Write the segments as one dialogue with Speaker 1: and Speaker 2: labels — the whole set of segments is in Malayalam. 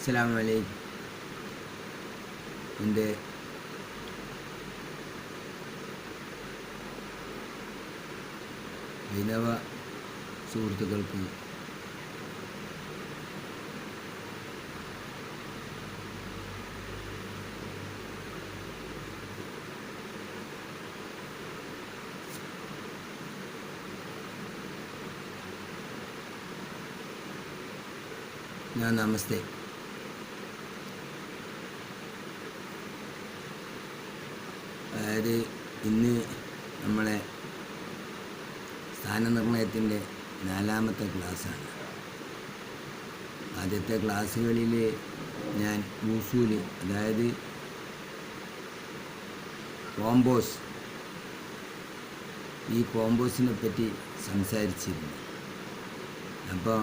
Speaker 1: അസ്സലാമു വലൈക്കും എന്റെ ഹൈനവ സുഹൃത്തുക്കൾക്ക് ഞാൻ നമസ്തേ. അതായത് ഇന്ന് നമ്മളെ സ്ഥാനനിർണയത്തിന്റെ നാലാമത്തെ ക്ലാസ്സാണ്. ആദ്യത്തെ ക്ലാസ്സുകളിൽ ഞാൻ മൂസൂൽ അതായത് കോമ്പോസ് ഈ കോമ്പോസിനെ പറ്റി സംസാരിച്ചിരുന്നു. അപ്പോൾ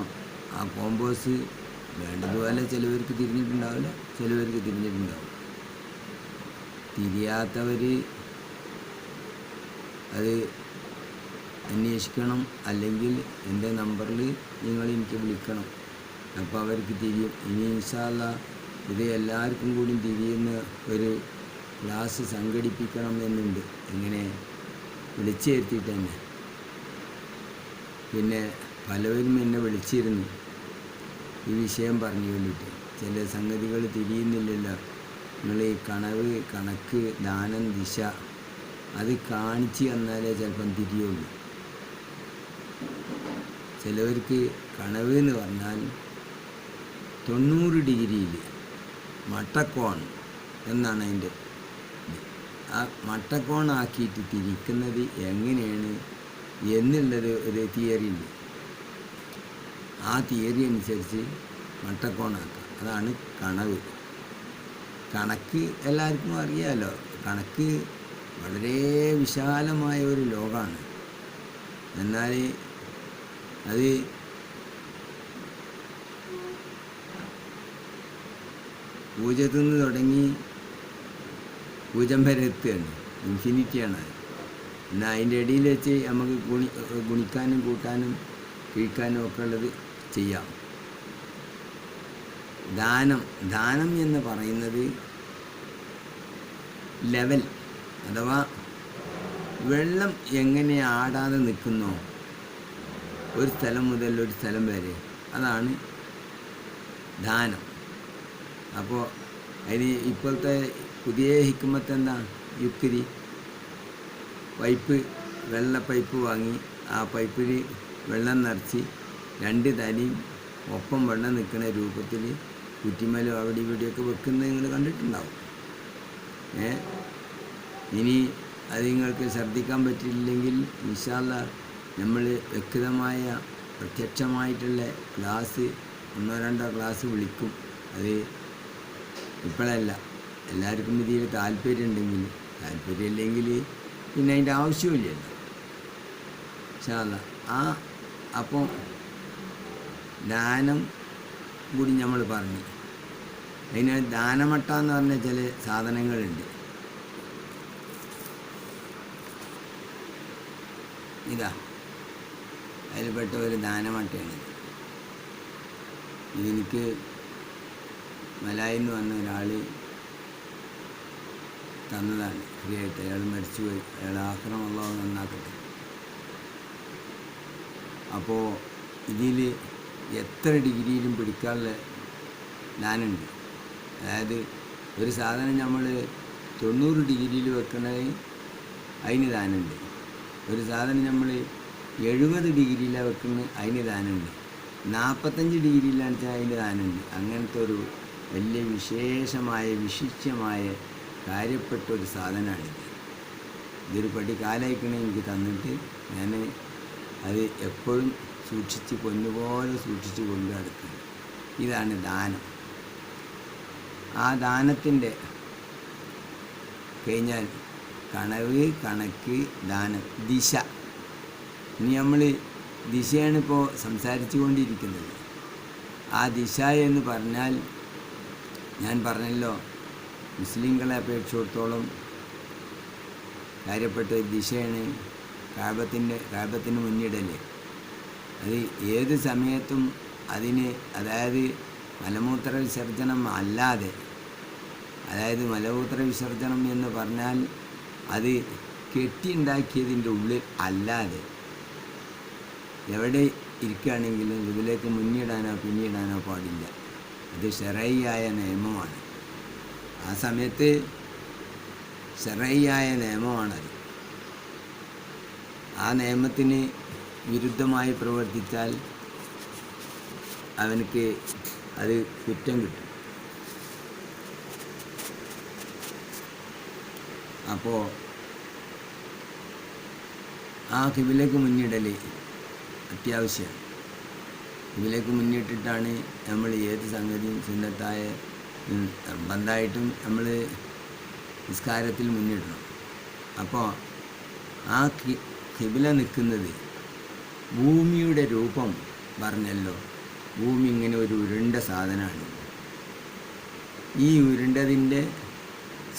Speaker 1: ആ കോമ്പോസ് വേണ്ടതുപോലെ ചിലവർക്ക് തിരിഞ്ഞിട്ടുണ്ടാവില്ല ചിലവർക്ക് തിരിഞ്ഞിട്ടുണ്ടാവും തിരിയാത്തവർ അത് അന്വേഷിക്കണം. അല്ലെങ്കിൽ എന്റെ നമ്പറിൽ നിങ്ങൾ എനിക്ക് വിളിക്കണം. അപ്പോൾ അവർക്ക് തിരിയും. ഇനി ഇൻഷാല്ല ഇത് എല്ലാവർക്കും കൂടി തിരിയുന്ന ഒരു ക്ലാസ് സംഘടിപ്പിക്കണം എന്നുണ്ട് ഇങ്ങനെ വിളിച്ചു വരുത്തിയിട്ട് തന്നെ. പിന്നെ പലവരും എന്നെ വിളിച്ചിരുന്നു. ഈ വിഷയം പറഞ്ഞു വേണ്ടിയിട്ട് ചില സംഗതികൾ തിരിയുന്നില്ലല്ലോ. നിങ്ങൾ ഈ കണവ് കണക്ക് ദാനം ദിശ അത് കാണിച്ച് തന്നാലേ ചിലപ്പം തിരിയുള്ളൂ. ചിലവർക്ക് കണവ് എന്ന് പറഞ്ഞാൽ തൊണ്ണൂറ് ഡിഗ്രിയിൽ മട്ടക്കോൺ എന്നാണ് അതിന്റെ ആ മട്ടക്കോൺ ആക്കിയിട്ട് തിരിക്കുന്നത് എങ്ങനെയാണ് എന്നുള്ളത് ഒരു തിയറി ഉണ്ട്. ആ തിയറി അനുസരിച്ച് മട്ടക്കോണാക്കുക അതാണ് കണവ് കണക്ക് എല്ലാവർക്കും അറിയാമല്ലോ കണക്ക് വളരെ വിശാലമായ ഒരു ലോകമാണ് എന്നാൽ അത് പൂജത്തിൽ നിന്ന് തുടങ്ങി പൂജം വരെ എത്തുകയാണ്. ഇൻഫിനിറ്റിയാണ് അത്. എന്നാൽ അതിന്റെ ഇടയിൽ വെച്ച് നമുക്ക് ഗുണി ഗുണിക്കാനും കൂട്ടാനും കിഴിക്കാനും ഒക്കെ ഉള്ളത് ചെയ്യാം. ദാനം ദാനം എന്ന് പറയുന്നത് ലെവൽ അഥവാ വെള്ളം എങ്ങനെ ആടാതെ നിൽക്കുന്നോ ഒരു സ്ഥലം മുതൽ ഒരു സ്ഥലം വരെ അതാണ് ദാനം. അപ്പോൾ അതിന് ഇപ്പോഴത്തെ പുതിയ ഹിക്കുമത്ത് എന്താ? യുക്തി. പൈപ്പ് വെള്ള പൈപ്പ് വാങ്ങി ആ പൈപ്പിൽ വെള്ളം നിറച്ച് രണ്ട് തലയും ഒപ്പം വെള്ളം നിൽക്കുന്ന രൂപത്തിൽ കുറ്റിമലും അവിടെ ഇവിടെയൊക്കെ വെക്കുന്നത് നിങ്ങൾ കണ്ടിട്ടുണ്ടാവും. ഏ? ഇനി അത് നിങ്ങൾക്ക് ശ്രദ്ധിക്കാൻ പറ്റിയില്ലെങ്കിൽ വിശാല നമ്മൾ വ്യക്തമായ പ്രത്യക്ഷമായിട്ടുള്ള ക്ലാസ് ഒന്നോ രണ്ടോ ക്ലാസ് വിളിക്കും. അത് ഇപ്പോഴല്ല. എല്ലാവർക്കും ഇതിൽ താല്പര്യം ഉണ്ടെങ്കിൽ താല്പര്യമില്ലെങ്കിൽ പിന്നെ അതിന്റെ ആവശ്യമില്ലല്ലോ. വിശാല ആ അപ്പോൾ ദാനം കൂടി നമ്മൾ പറഞ്ഞു. അതിന് ദാനമട്ട എന്ന് പറഞ്ഞ ചില സാധനങ്ങളുണ്ട്. ഇതാ. അതിൽപ്പെട്ട ഒരു ദാനമട്ടയാണ് ഇതെനിക്ക് മലായിൽ നിന്ന് വന്ന ഒരാൾ തന്നതാണ്. ഫ്രീ ആയിട്ട് അയാൾ മരിച്ചുപോയി അയാൾ ആക്രമമുള്ള നന്നാക്കട്ടെ. അപ്പോൾ ഇതിൽ എത്ര ഡിഗ്രിയിലും പിടിക്കാനുള്ള ദാനുണ്ട് അതായത് ഒരു സാധനം നമ്മൾ തൊണ്ണൂറ് ഡിഗ്രിയിൽ വെക്കണത് അതിന് ദാനുണ്ട് ഒരു സാധനം നമ്മൾ എഴുപത് ഡിഗ്രിയിലാണ് വെക്കുന്നത് അതിന് ദാനമുണ്ട് നാൽപ്പത്തഞ്ച് ഡിഗ്രിയിലാണ് വെച്ചാൽ അതിന് ദാനമുണ്ട് അങ്ങനത്തെ ഒരു വലിയ വിശേഷമായ വിശിഷ്യമായ കാര്യപ്പെട്ട ഒരു സാധനമാണിത്. ഇതൊരു പടി കാലയക്കണേ എനിക്ക് തന്നിട്ട് ഞാൻ അത് എപ്പോഴും സൂക്ഷിച്ച് പൊന്നുപോലെ സൂക്ഷിച്ച് കൊണ്ടു നടക്കുക. ഇതാണ് ദാനം. ആ ദാനത്തിന്റെ കഴിഞ്ഞാൽ കണവ് കണക്ക് ദാനം ദിശ. ഇനി നമ്മൾ ദിശയാണ് ഇപ്പോൾ സംസാരിച്ചു കൊണ്ടിരിക്കുന്നത്. ആ ദിശ എന്ന് പറഞ്ഞാൽ ഞാൻ പറഞ്ഞല്ലോ മുസ്ലിങ്ങളെ അപേക്ഷിച്ചിടത്തോളം കാര്യപ്പെട്ട ദിശയാണ് കാപത്തിന്റെ കാപത്തിന് മുന്നിടല്ലേ അത് ഏത് സമയത്തും അതിന് അതായത് മലമൂത്ര വിസർജനം അല്ലാതെ അതായത് മലമൂത്ര വിസർജനം എന്ന് പറഞ്ഞാൽ അത് കെട്ടിയുണ്ടാക്കിയതിന്റെ ഉള്ളിൽ അല്ലാതെ എവിടെ ഇരിക്കുകയാണെങ്കിലും ഇതിലേക്ക് മുന്നിടാനോ പിന്നിടാനോ പാടില്ല. അത് ഷെറയ്യായ നിയമമാണ്. ആ സമയത്ത് ഷെറയ്യായ നിയമമാണത്. ആ നിയമത്തിന് വിരുദ്ധമായി പ്രവർത്തിച്ചാൽ അവനക്ക് അത് കുറ്റം കിട്ടും. അപ്പോൾ ആ കിബിലേക്ക് മുന്നിടൽ അത്യാവശ്യമാണ് കിബിലേക്ക് മുന്നിട്ടിട്ടാണ് നമ്മൾ ഏത് സംഗതിയും സുന്നത്തായ നിർബന്ധമായിട്ടും നമ്മൾ നിസ്കാരത്തിൽ മുന്നിടണം. അപ്പോൾ ആ കി കിബില നിൽക്കുന്നത് ഭൂമിയുടെ രൂപം പറഞ്ഞല്ലോ. ഭൂമി ഇങ്ങനെ ഒരു ഉരുണ്ട സാധനമാണ്. ഈ ഉരുണ്ടതിന്റെ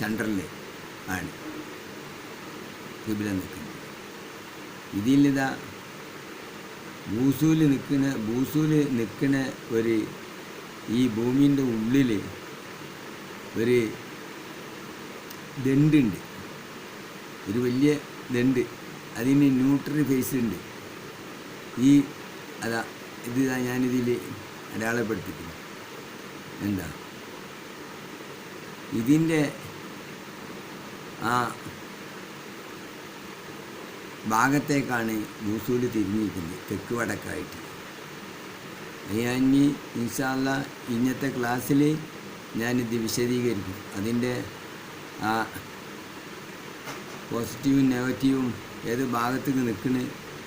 Speaker 1: സെൻട്രലിൽ ആണ് കിബില നിൽക്കുന്നത് ഇതിലിതാ ഭൂസൂൽ നിൽക്കുന്ന ഭൂസൂൽ നിൽക്കുന്ന ഒരു ഈ ഭൂമിന്റെ ഉള്ളിൽ ഒരു ദണ്ടുണ്ട്. ഒരു വലിയ ദണ്ട്. അതിന് ന്യൂട്രി ഫേസ് ഉണ്ട് ഈ അതാ ഇത് ഞാനിതിൽ അടയാളപ്പെടുത്തിക്കുന്നു. എന്താ? ഇതിന്റെ ആ ഭാഗത്തേക്കാണ് മൂസൂൽ തിരിഞ്ഞിരിക്കുന്നത് തെക്ക് വടക്കായിട്ട്. അയ്യാഞ്ഞി ഇൻഷാല്ല ഇന്നത്തെ ക്ലാസ്സിൽ ഞാനിത് വിശദീകരിക്കും. അതിന്റെ ആ പോസിറ്റീവും നെഗറ്റീവും ഏത് ഭാഗത്തേക്ക് നിൽക്കണ്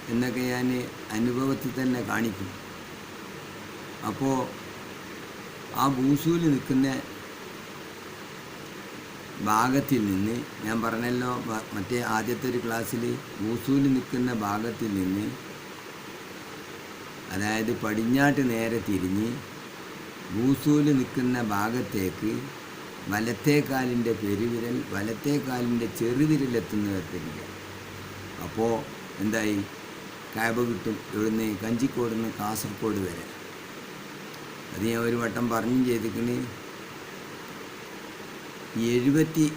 Speaker 1: എന്നൊക്കെ ഞാൻ അനുഭവത്തിൽ തന്നെ കാണിക്കും. അപ്പോൾ ആ ഭൂസൂൽ നിൽക്കുന്ന ഭാഗത്തിൽ നിന്ന് ഞാൻ പറഞ്ഞല്ലോ മറ്റേ ആദ്യത്തെ ഒരു ക്ലാസ്സിൽ ഊസൂൽ നിൽക്കുന്ന ഭാഗത്തിൽ നിന്ന് അതായത് പടിഞ്ഞാട്ട് നേരെ തിരിഞ്ഞ് ഭൂസൂൽ നിൽക്കുന്ന ഭാഗത്തേക്ക് വലത്തേ കാലിന്റെ പെരുവിരൽ വലത്തേ കാലിന്റെ ചെറുവിരലെത്തുന്ന തരത്തിലില്ല അപ്പോൾ എന്തായി? കാബ കിട്ടും ഇവിടുന്ന് കഞ്ചിക്കോട് നിന്ന് കാസർഗോഡ് വരെ. അത് ഞാൻ ഒരു വട്ടം പറഞ്ഞു ചെയ്തിക്കണ്. എഴുപത്തി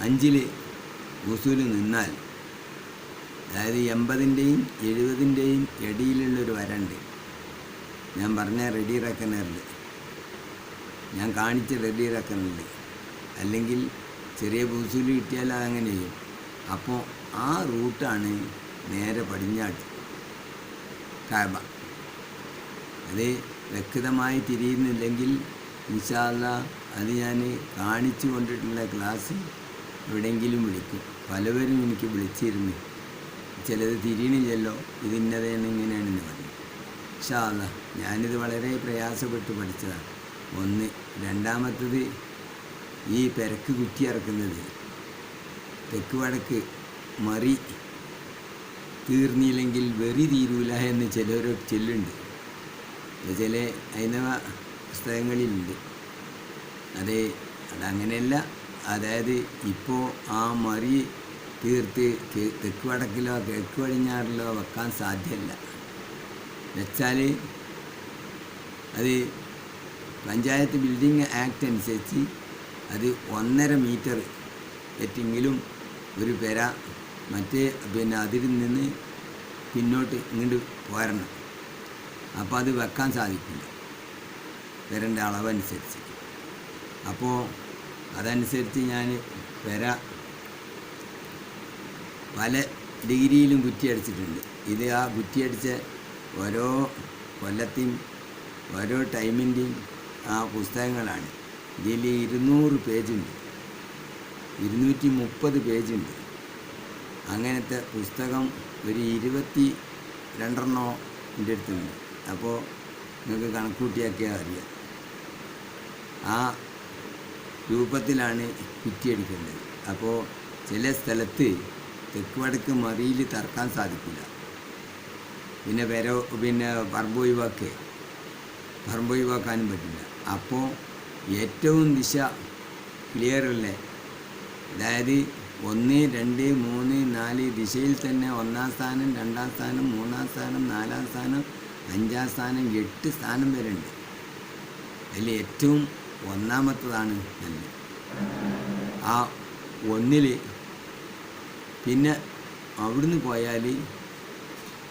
Speaker 1: അഞ്ചിൽ വസൂൽ നിന്നാൽ അതായത് എൺപതിന്റെയും എഴുപതിന്റെയും ഇടയിലുള്ളൊരു വരണ്ട്. ഞാൻ പറഞ്ഞ റെഡി റെക്കനറിൽ ഞാൻ കാണിച്ച റെഡി റെക്കനറിൽ അല്ലെങ്കിൽ ചെറിയ ഗുസൂൽ കിട്ടിയാൽ അതങ്ങനെ ചെയ്യും. അപ്പോൾ ആ റൂട്ടാണ് നേരെ പടിഞ്ഞാട്ട് കാബ. അത് വ്യക്തമായി തിരിയുന്നില്ലെങ്കിൽ ഇൻഷാല്ല അത് ഞാൻ കാണിച്ചു കൊണ്ടിട്ടുള്ള ക്ലാസ് എവിടെയെങ്കിലും വിളിക്കും. പലവരും എനിക്ക് വിളിച്ചിരുന്നു. ചിലത് തിരിയണില്ലല്ലോ ഇത് ഇന്നതാണ് ഇങ്ങനെയാണെന്ന് പറഞ്ഞു. ഇൻഷാല്ല ഞാനിത് വളരെ പ്രയാസപ്പെട്ട് പഠിച്ചതാണ്. ഒന്ന്. രണ്ടാമത്തത് ഈ പെരക്ക് കുറ്റി ഇറക്കുന്നത്. തെക്ക് വടക്ക് മറി തീർന്നില്ലെങ്കിൽ വെറി തീരൂല എന്ന് ചിലരൊക്കെ ചെല്ലുണ്ട് ചില ഹൈന്ദവ പുസ്തകങ്ങളിലുണ്ട്. അത് അതങ്ങനെയല്ല. അതായത് ഇപ്പോൾ ആ മറി തീർത്ത് തെക്ക് വടക്കിലോ കിഴക്ക് പടിഞ്ഞാറിലോ വെക്കാൻ സാധ്യമല്ല വെച്ചാൽ അത് പഞ്ചായത്ത് ബിൽഡിംഗ് ആക്ട് അനുസരിച്ച് അത് ഒന്നര മീറ്റർ എറ്റെങ്കിലും ഒരു പെര മറ്റേ പിന്നെ അതിൽ നിന്ന് പിന്നോട്ട് ഇങ്ങോട്ട് പോരണം. അപ്പോൾ അത് വെക്കാൻ സാധിക്കില്ല. പെരന്റെ അളവനുസരിച്ച് അപ്പോൾ അതനുസരിച്ച് ഞാൻ പെര പല ഡിഗ്രിയിലും കുറ്റിയടിച്ചിട്ടുണ്ട്. ഇത് ആ കുറ്റിയടിച്ച ഓരോ കൊല്ലത്തെയും ഓരോ ടൈമിന്റെയും ആ പുസ്തകങ്ങളാണ്. ഇതിൽ ഇരുന്നൂറ് പേജുണ്ട്. ഇരുന്നൂറ്റി മുപ്പത് പേജുണ്ട്. അങ്ങനത്തെ പുസ്തകം ഒരു ഇരുപത്തി രണ്ടെണ്ണോ എന്റെ അടുത്തുണ്ട്. അപ്പോൾ നിങ്ങൾക്ക് കണക്കൂട്ടിയാക്കിയാൽ അറിയാം. ആ രൂപത്തിലാണ് കുറ്റിയടിക്കേണ്ടത് അപ്പോൾ ചില സ്ഥലത്ത് തെക്ക് വടക്ക് മറിയിൽ തറക്കാൻ സാധിക്കില്ല. പിന്നെ വര പിന്നെ പറമ്പ് ഒഴിവാക്കുക പറമ്പ് ഒഴിവാക്കാനും പറ്റില്ല. അപ്പോൾ ഏറ്റവും ദിശ ക്ലിയറല്ലേ അതായത് ഒന്ന് രണ്ട് മൂന്ന് നാല് ദിശയിൽ തന്നെ ഒന്നാം സ്ഥാനം രണ്ടാം സ്ഥാനം മൂന്നാം സ്ഥാനം നാലാം സ്ഥാനം അഞ്ചാം സ്ഥാനം എട്ട് സ്ഥാനം വരെ ഉണ്ട്. അതിൽ ഏറ്റവും ഒന്നാമത്തതാണ് നല്ലത് ആ ഒന്നിൽ പിന്നെ അവിടുന്ന് പോയാൽ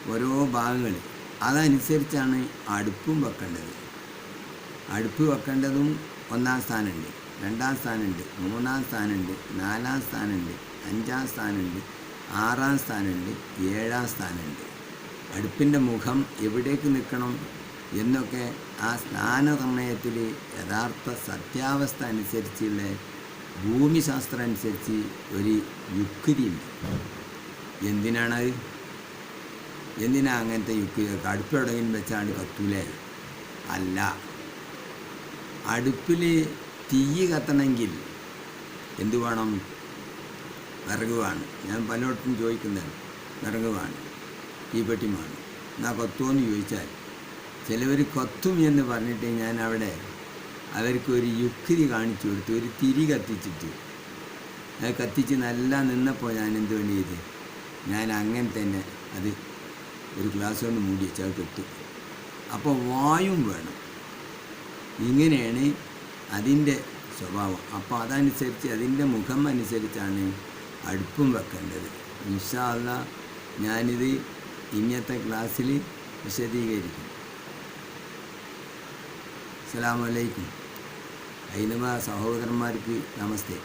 Speaker 1: ഓരോ ഭാഗങ്ങൾ അതനുസരിച്ചാണ് അടുപ്പും വെക്കേണ്ടത്. അടുപ്പ് വെക്കേണ്ടതും ഒന്നാം സ്ഥാനമുണ്ട് രണ്ടാം സ്ഥാനമുണ്ട് മൂന്നാം സ്ഥാനമുണ്ട് നാലാം സ്ഥാനമുണ്ട് അഞ്ചാം സ്ഥാനമുണ്ട് ആറാം സ്ഥാനമുണ്ട് ഏഴാം സ്ഥാനമുണ്ട് അടുപ്പിന്റെ മുഖം എവിടേക്ക് നിൽക്കണം എന്നൊക്കെ ആ സ്നാന സ്ഥാനനിർണയത്തിൽ യഥാർത്ഥ സത്യാവസ്ഥ അനുസരിച്ചുള്ള ഭൂമിശാസ്ത്രം അനുസരിച്ച് ഒരു യുക്തിയുണ്ട്. എന്തിനാണത്? എന്തിനാ അങ്ങനത്തെ യുക്തി? അടുപ്പ് എവിടെയെങ്കിലും വെച്ചാണ് കത്തൂലേ? അല്ല. അടുപ്പിൽ തീ കത്തണമെങ്കിൽ എന്തു വേണം? വിറക് വേണം ഞാൻ പലയിടത്തും ചോദിക്കുന്നത് വിറക് വേണം തീപ്പെട്ടി വേണം. എന്നാൽ കൊത്തുമെന്ന് ചോദിച്ചാൽ ചിലവർ കൊത്തും എന്ന് പറഞ്ഞിട്ട് ഞാൻ അവിടെ അവർക്ക് ഒരു യുക്തി കാണിച്ചു കൊടുത്തു ഒരു തിരി കത്തിച്ചിട്ട്. അത് കത്തിച്ച് നല്ല നിന്നപ്പോൾ ഞാൻ എന്ത് വേണ്ടി ചെയ്ത്? ഞാൻ അങ്ങനെ തന്നെ അത് ഒരു ഗ്ലാസ് കൊണ്ട് മൂടി വെച്ചാൽ കെട്ടു. അപ്പോൾ വായും വേണം. ഇങ്ങനെയാണ് അതിന്റെ സ്വഭാവം. അപ്പോൾ അതനുസരിച്ച് അതിന്റെ മുഖം അനുസരിച്ചാണ് അടുപ്പും വെക്കേണ്ടത്. ഇൻഷാല്ല ഞാനിത് ഇന്നത്തെ ക്ലാസ്സിൽ വിശദീകരിക്കും. അസ്സലാമു അലൈക്കും. ഹൈനവ സഹോദരന്മാർക്ക് നമസ്തേ.